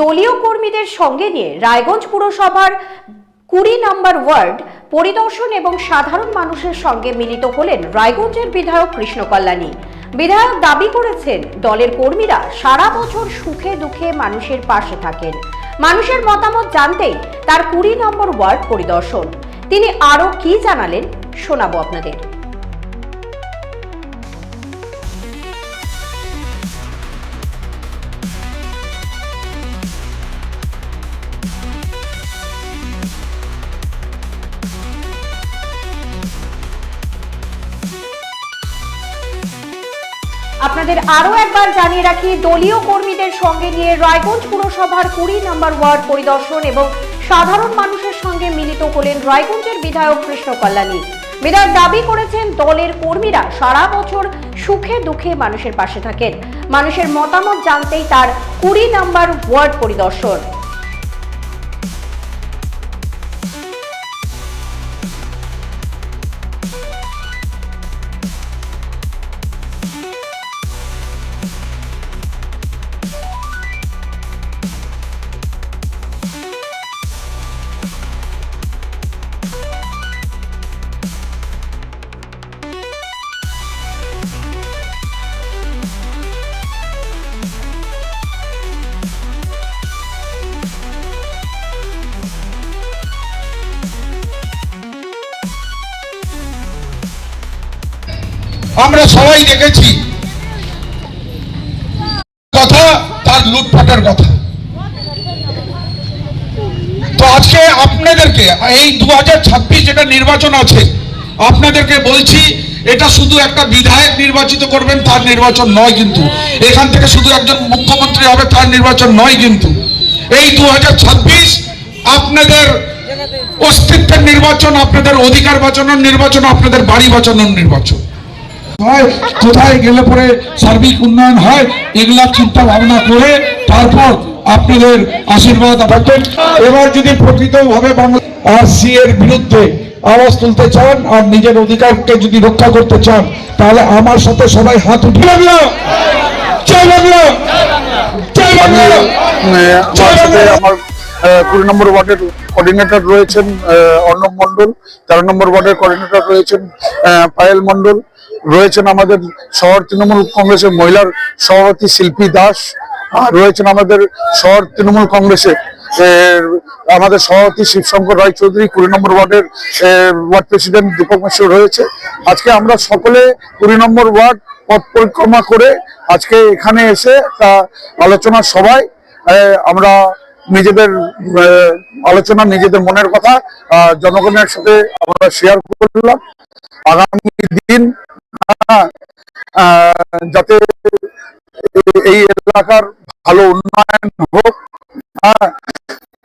দলীয় কর্মীদের সঙ্গে নিয়ে রায়গঞ্জ পুরসভার কুড়ি নম্বর ওয়ার্ড পরিদর্শন এবং সাধারণ মানুষের সঙ্গে মিলিত হলেন রায়গঞ্জের বিধায়ক কৃষ্ণ কল্যাণী। বিধায়ক দাবি করেছেন, দলের কর্মীরা সারা বছর সুখে দুঃখে মানুষের পাশে থাকেন। মানুষের মতামত জানতেই তার কুড়ি নম্বর ওয়ার্ড পরিদর্শন। তিনি আরও কি জানালেন, শোনাবো আপনাদের। আপনাদের আরও একবার জানিয়ে রাখি, দলীয় কর্মীদের সঙ্গে নিয়ে রায়গঞ্জ পুরসভার কুড়ি নম্বর ওয়ার্ড পরিদর্শন এবং সাধারণ মানুষের সঙ্গে মিলিত হলেন রায়গঞ্জের বিধায়ক কৃষ্ণ কল্যাণী। বিধায়ক দাবি করেছেন, দলের কর্মীরা সারা বছর সুখে দুঃখে মানুষের পাশে থাকেন। মানুষের মতামত জানতেই তার কুড়ি নম্বর ওয়ার্ড পরিদর্শন। আমরা সবাই দেখেছি। কথা তার লুটপাটের কথা। তো আজকে আপনাদেরকে এই দু হাজার ছাব্বিশ যেটা নির্বাচন আছে, আপনাদেরকে বলছি, এটা শুধু একটা বিধায়ক নির্বাচিত করবেন তার নির্বাচন নয় কিন্তু। এখান থেকে শুধু একজন মুখ্যমন্ত্রী হবে তার নির্বাচন নয় কিন্তু। এই দু হাজার ছাব্বিশ আপনাদের অস্তিত্বের নির্বাচন, আপনাদের অধিকার বাঁচানোর নির্বাচন, আপনাদের বাড়ি বাঁচানোর নির্বাচন। হয় কোথায় গেলে পরে সার্বিক উন্নয়ন হয় এগুলা চিন্তা ভাবনা করে তারপর আপনাদের আশীর্বাদ পাবেন এবার যদি প্রকৃতভাবে বাংলা আর সি এর বিরুদ্ধে আওয়াজ তুলতে চান আর নিজের অধিকারকে যদি রক্ষা করতে চান তাহলে আমার সাথে সবাই হাত উঠে বাংলা! জয় বাংলা! জয় বাংলা! আমার আহ, কুড়ি নম্বর ওয়ার্ডের কোঅর্ডিনেটর রয়েছেন অর্ণব মন্ডল তেরো নম্বর ওয়ার্ডের কোঅর্ডিনেটর রয়েছেন পায়েল মন্ডল রয়েছেন আমাদের শহর তৃণমূল কংগ্রেসের মহিলার সভাপতি শিল্পী দাস রয়েছেন আমাদের শহর তৃণমূল কংগ্রেসের আমাদের সভাপতি শিবশঙ্কর রায় চৌধুরী, কুড়ি নম্বর ওয়ার্ডের ওয়ার্ড প্রেসিডেন্ট দীপক মিশ্র রয়েছে। আজকে আমরা সকলে কুড়ি নম্বর ওয়ার্ড পথ পরিক্রমা করে আজকে এখানে এসে তা আলোচনা সভায় আমরা নিজেদের আলোচনা, নিজেদের মনের কথা জনগণের সাথে আমরা শেয়ার করলাম। আগামী দিন যাতে এই এলাকার ভালো উন্নয়ন হোক। হ্যাঁ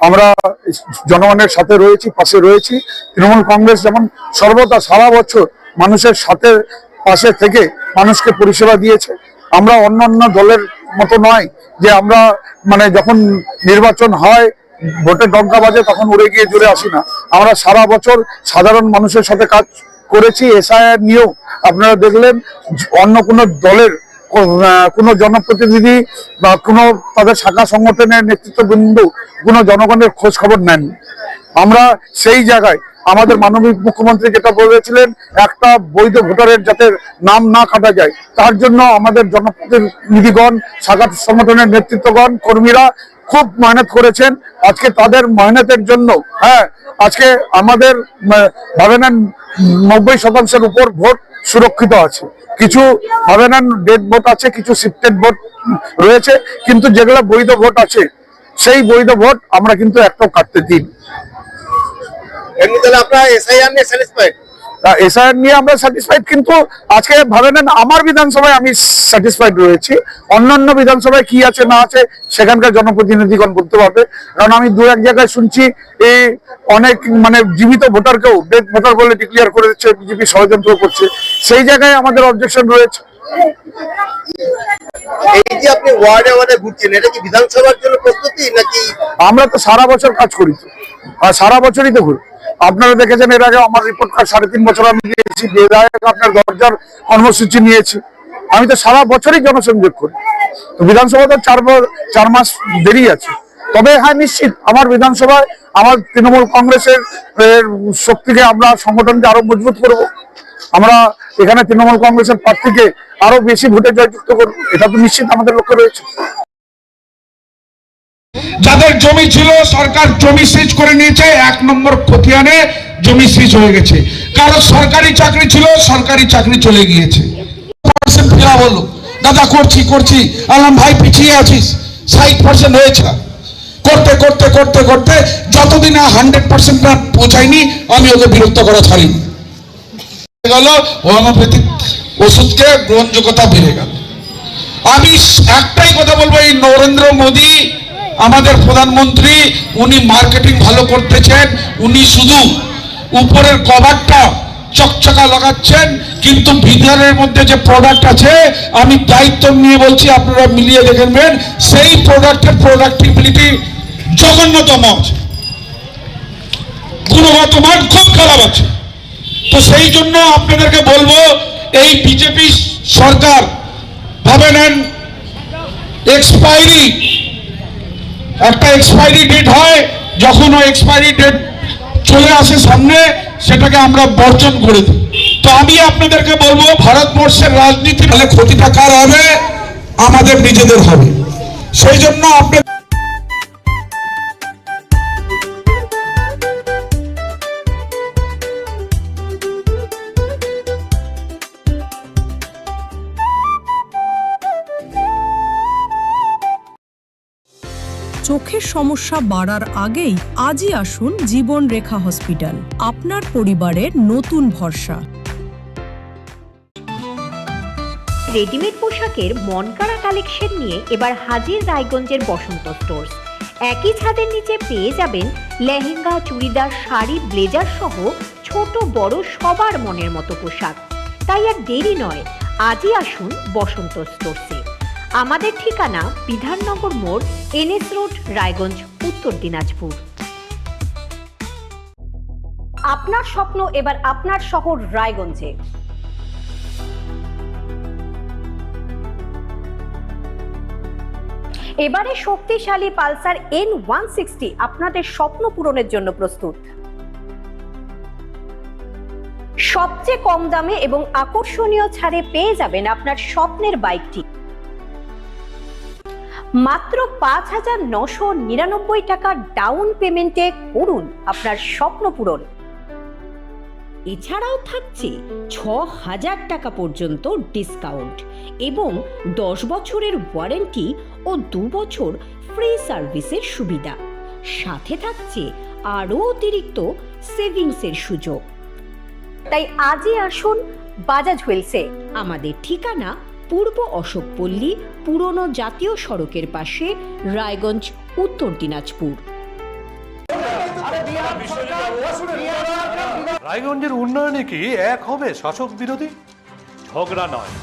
আমরা জনগণের সাথে রয়েছি, পাশে রয়েছি। তৃণমূল কংগ্রেস যেমন সর্বদা সারা বছর মানুষের সাথে, পাশে থেকে মানুষকে পরিষেবা দিয়েছে। আমরা অন্যান্য দলের মতো নয় যে আমরা মানে যখন নির্বাচন হয় ভোটের ডঙ্কা বাজে তখন উড়ে গিয়ে জুড়ে আসি না। আমরা সারা বছর সাধারণ মানুষের সাথে কাজ করেছি, এসআইআর নিয়েও আপনারা দেখলেন অন্য কোনো দলের কোনো জনপ্রতিনিধি বা কোনো তাদের শাখা সংগঠনের নেতৃত্ববৃন্দ কোনো জনগণের খোঁজ খবর নেন আমরা সেই জায়গায় আমাদের মাননীয় মুখ্যমন্ত্রী যেটা বলেছিলেন একটা বৈধ ভোটারের যাতে নাম না কাটা যায় তার জন্য আমাদের জনপ্রতিনিধিগণ শাখা সংগঠনের নেতৃত্বগণ কর্মীরা খুব মেহনত করেছেন। আজকে তাদের মেহনতের জন্য হ্যাঁ আজকে আমাদের আহ, ভাবে নেন নব্বই শতাংশের উপর ভোট সুরক্ষিত আছে। কিছু হবে না ডেড ভোট আছে, কিছু শিফটেড ভোট রয়েছে, কিন্তু যেগুলো বৈধ ভোট আছে, সেই বৈধ ভোট আমরা কিন্তু একটাও কাটতে দিই এমনি তাহলে আপনারা নিয়ে এসআইআর নিয়ে আমরা স্যাটিসফাইড কিন্তু আজকে ভাবে নেন আমার বিধানসভায় আমি স্যাটিসফাইড রয়েছি। অন্যান্য বিধানসভায় কি আছে না আছে সেখানকার জনপ্রতিনিধিগণ বলতে পারবে। কারণ আমি দু এক জায়গায় শুনছি এই অনেক মানে জীবিত ভোটারকেও ডেড ভোটার বলে ডিক্লেয়ার করে দিচ্ছে বিজেপি ষড়যন্ত্র করছে। সেই জায়গায় আমাদের অবজেকশন রয়েছে। এই যে আপনি ওয়ার্ডে ওয়ার্ডে ঘুরছেন এটা কি বিধানসভার জন্য প্রস্তুতি নাকি আমরা তো সারা বছর কাজ করি তো। আর সারা বছরই তো ঘুরি। আপনারা দেখেছেন এর আগে আমার রিপোর্ট কার্ড সাড়ে তিন বছর আমি দিয়েছি বিধায়ক আপনার দরজার কর্মসূচি নিয়েছি। আমি তো সারা বছরই জনসংযোগ করি। তো বিধানসভা তো চার চার মাস দেরি আছে। তবে হ্যাঁ নিশ্চিত আমার বিধানসভায় আমার তৃণমূল কংগ্রেসের শক্তিকে আমরা সংগঠনকে আরও মজবুত করব। আমরা এখানে তৃণমূল কংগ্রেসের প্রার্থীকে আরও বেশি ভোটে জয়যুক্ত করব। এটা তো নিশ্চিত আমাদের লক্ষ্য রয়েছে। যাদের জমি ছিল, সরকার জমি সিজ করে নিয়েছে, এক নম্বর খতিয়ানে জমি সিজ হয়ে গেছে। কারও সরকারি চাকরি ছিল, সরকারি চাকরি চলে গিয়েছে। হলো। দাদা, করছি করছি। আলাম ভাই, পিছিয়ে আছিস। ষাট পার্সেন্ট হয়েছে। করতে করতে করতে করতে যতদিন হান্ড্রেড পার্সেন্ট না পৌঁছায়নি, আমি ওকে বিরক্ত করা ছাড়িনি। গেল হোমিওপ্যাথিক ওষুধকে গ্রহণযোগ্যতা বেড়ে গেল। আমি একটাই কথা বলব, এই নরেন্দ্র মোদী আমাদের প্রধানমন্ত্রী, উনি মার্কেটিং ভালো করতেছেন, উনি শুধু উপরের কভারটা চকচকা লাগাচ্ছেন, কিন্তু ভিতরের মধ্যে যে প্রোডাক্ট আছে, আমি দায়িত্ব নিয়ে বলছি, আপনারা মিলিয়ে দেখবেন সেই প্রোডাক্টের প্রোডাক্টিভিটি জঘন্যতম আছে। গুণগত মান খুব খারাপ আছে। তো সেই জন্য আপনাদেরকে বলব, এই বিজেপি সরকার ভাবে নেন এক্সপায়ারি একটা এক্সপায়ারি ডেট হয়, যখন ওই এক্সপায়ারি ডেট চলে আসে সামনে, সেটাকে আমরা বর্জন করে দিই। তো আমি আপনাদেরকে বলব, ভারতবর্ষের রাজনীতি তাহলে ক্ষতিটা কার হবে আমাদের নিজেদের হবে। সেই জন্য আপনি চোখের সমস্যা বাড়ার আগেই আজই আসুন জীবন রেখা হসপিটাল, আপনার পরিবারের নতুন ভরসা। রেডিমেড পোশাকের মনকাড়া কালেকশন নিয়ে এবার হাজির রায়গঞ্জের বসন্ত স্টোর্স। একই ছাদের নিচে পেয়ে যাবেন লেহেঙ্গা, চুড়িদার, শাড়ি, ব্লেজার সহ ছোট, বড় সবার মনের মতো পোশাক। তাই আর দেরি নয়, আজই আসুন বসন্ত স্টোরসে। আমাদের ঠিকানা বিধাননগর মোড়, এনএস রোড, রায়গঞ্জ, উত্তর দিনাজপুর। আপনার স্বপ্ন এবার আপনার শহর রায়গঞ্জে। এবারে শক্তিশালী পালসার এন ওয়ান সিক্সটি আপনাদের স্বপ্ন পূরণের জন্য প্রস্তুত। সবচেয়ে কম দামে এবং আকর্ষণীয় ছাড়ে পেয়ে যাবেন আপনার স্বপ্নের বাইকটি। মাত্র পাঁচ হাজার নশো নিরানব্বই টাকা ডাউন পেমেন্টে করুন আপনার স্বপ্ন পূরণ। এছাড়াও থাকছে ছ হাজার টাকা পর্যন্ত ডিসকাউন্ট এবং দশ বছরের ওয়ারেন্টি ও দু বছর ফ্রি সার্ভিসের সুবিধা। সাথে থাকছে আরও অতিরিক্ত সেভিংসের সুযোগ। তাই আজই আসুন বাজাজ হুইলসে আমাদের ঠিকানা পূর্ব অশোকপল্লী পুরনো জাতীয় সড়কের পাশে রায়গঞ্জ উত্তর দিনাজপুর। রায়গঞ্জের উন্নয়নে কি এক হবে শাসক বিরোধী? ঝগড়া নয়।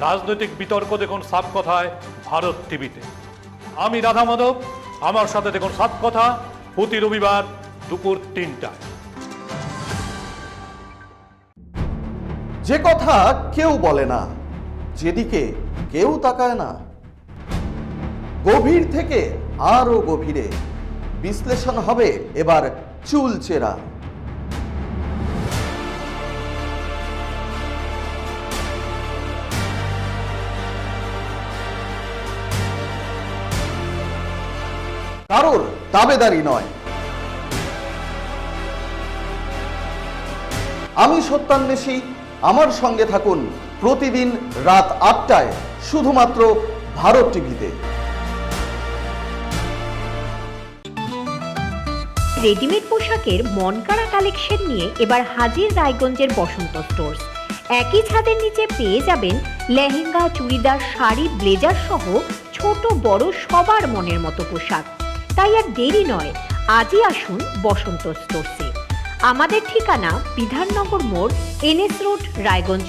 রাজনৈতিক বিতর্ক দেখুন সাপ কথায় ভারত টিভিতে। আমি রাধা মাধব আমার সাথে দেখুন সাত কথা প্রতি রবিবার দুপুর তিনটায়। যে কথা কেউ বলে না। যেদিকে কেউ তাকায় না, গভীর থেকে আরও গভীরে বিশ্লেষণ হবে এবার চুল চুলচেরা। কারোর দাবেদারি নয়। আমি সত্যান্বেষী, আমার সঙ্গে থাকুন। প্রতিদিন রাত আটটায় শুধুমাত্র ভারত টিভিতে। রেডিমেড পোশাকের মনকাড়া কালেকশন নিয়ে এবার হাজির রায়গঞ্জের বসন্ত স্টোর্স। একই ছাদের নিচে পেয়ে যাবেন লেহেঙ্গা, চুড়িদার, শাড়ি, ব্লেজার সহ ছোট বড় সবার মনের মতো পোশাক। তাই আর দেরি নয়, আজই আসুন বসন্ত স্টোরসে। আমাদের ঠিকানা বিধাননগর মোড়, এনএস রোড, রায়গঞ্জ।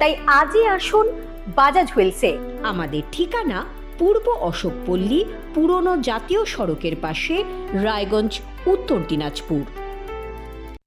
তাই আজই আসুন বাজাজ হুইলসে। আমাদের ঠিকানা পূর্ব অশোকপল্লী পুরনো জাতীয় সড়কের পাশে রায়গঞ্জ, উত্তর দিনাজপুর।